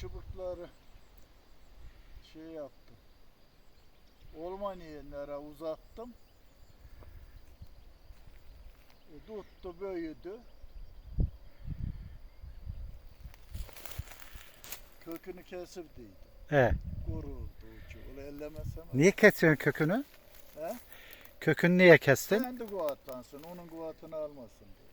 çubukları şey yaptım. Orman yerlere uzattım. E, tuttu büyüdü. Kökünü kesirdiydim. He. Kururdu ucu. Öyle ellemesem. Niye kesiyorsun kökünü? He? Kökünü niye kestin? Kendi kuvatlansın. Onun kuvatını almasın diye.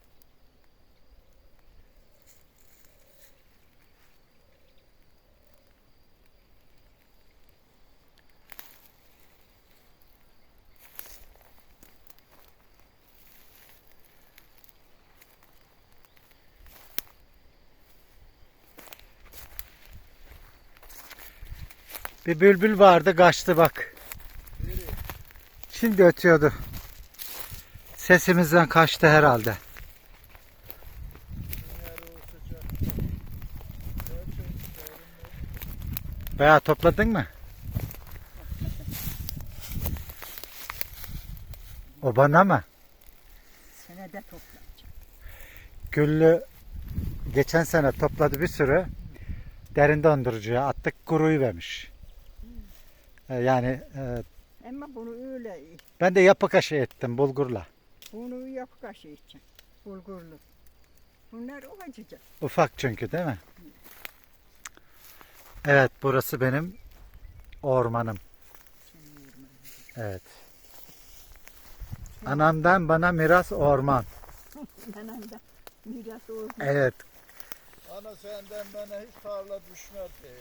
Bir bülbül vardı kaçtı bak. Şimdi ötüyordu. Sesimizden kaçtı herhalde. Bayağı topladın mı? O bana mı? Senede toplayacağım. Güllü geçen sene topladı bir sürü. Derin dondurucuya attık kuruyu vermiş. Yani e, Ama bunu öyle, ben de yapı kaşı ettim bulgurla. bunu yapı kaşı için. Bulgurlu. Bunlar olacak. Ufak çünkü değil mi? Evet burası benim ormanım. Evet. Anamdan bana miras orman. De miras olsun. Evet. Ana senden bana hiç tarla düşmez diye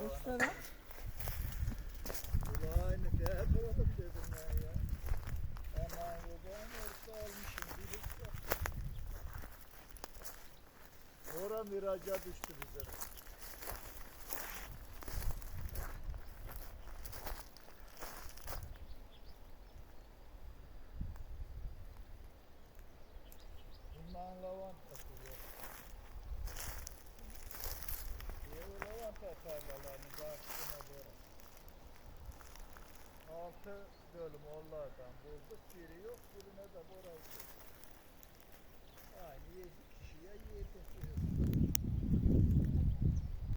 Mustafa. Mustafa, Ora miraca düştü bize. Bundan lavantası yok. Diye o lavanta tarlalarının karşısına doğru. Altı bölüm onlardan bulduk. Biri yok, birine de burası. Aynı yedi kişiye yedi.